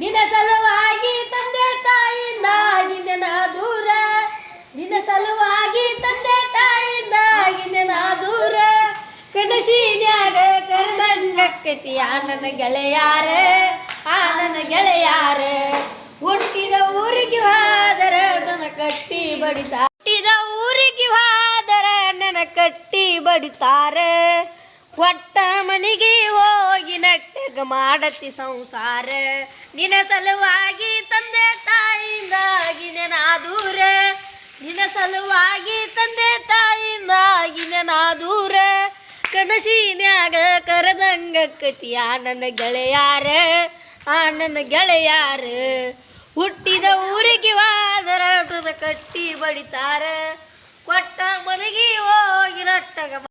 ನಿನ್ನ ಸಲುವಾಗಿ ತಂದೆ ತಾಯಿಂದ ನಾ ದೂರ. ನಿನ್ನ ಸಲುವಾಗಿ ತಂದೆ ತಾಯಿಂದ ನಾ ದೂರ. ಕಣಸಿನ್ಯಾಗ ಕರ್ದಂಗಕ್ಕತಿ ಆ ನನ್ನ ಗೆಳೆಯಾರ ಆನನ ನನ್ನ ಗೆಳೆಯಾರ. ಹುಟ್ಟಿದ ಊರಿಗೆ ಹಾದರ ನನ್ನ ಕಟ್ಟಿ ಬಡಿತ. ಹುಟ್ಟಿದ ಊರಿಗೆ ಹಾದರ ನನ್ನ ಕಟ್ಟಿ ಬಡಿತಾರೆ. ಒಟ್ಟ ಮನೆಗೆ ಹೋ ನೆಟ್ಟಗ ಮಾಡತಿ ಸಂಸಾರ. ನಿನ ಸಲುವಾಗಿ ತಂದೆ ತಾಯಿಂದಾಗಿ ದೂರ ನಿನ ಸಲುವಾಗಿ ತಂದೆ ತಾಯಿಂದಾಗಿ ದೂರ ಕನಸಿನ್ಯಾಗ ಕರೆದಂಗ ಆ ನನ್ನ ಗೆಳೆಯಾರ. ಆ ನನ್ನ ಗೆಳೆಯಾರ ಹುಟ್ಟಿದ ಊರಿಗೆ ವಾದರ ಕಟ್ಟಿ ಬಡಿತಾರ.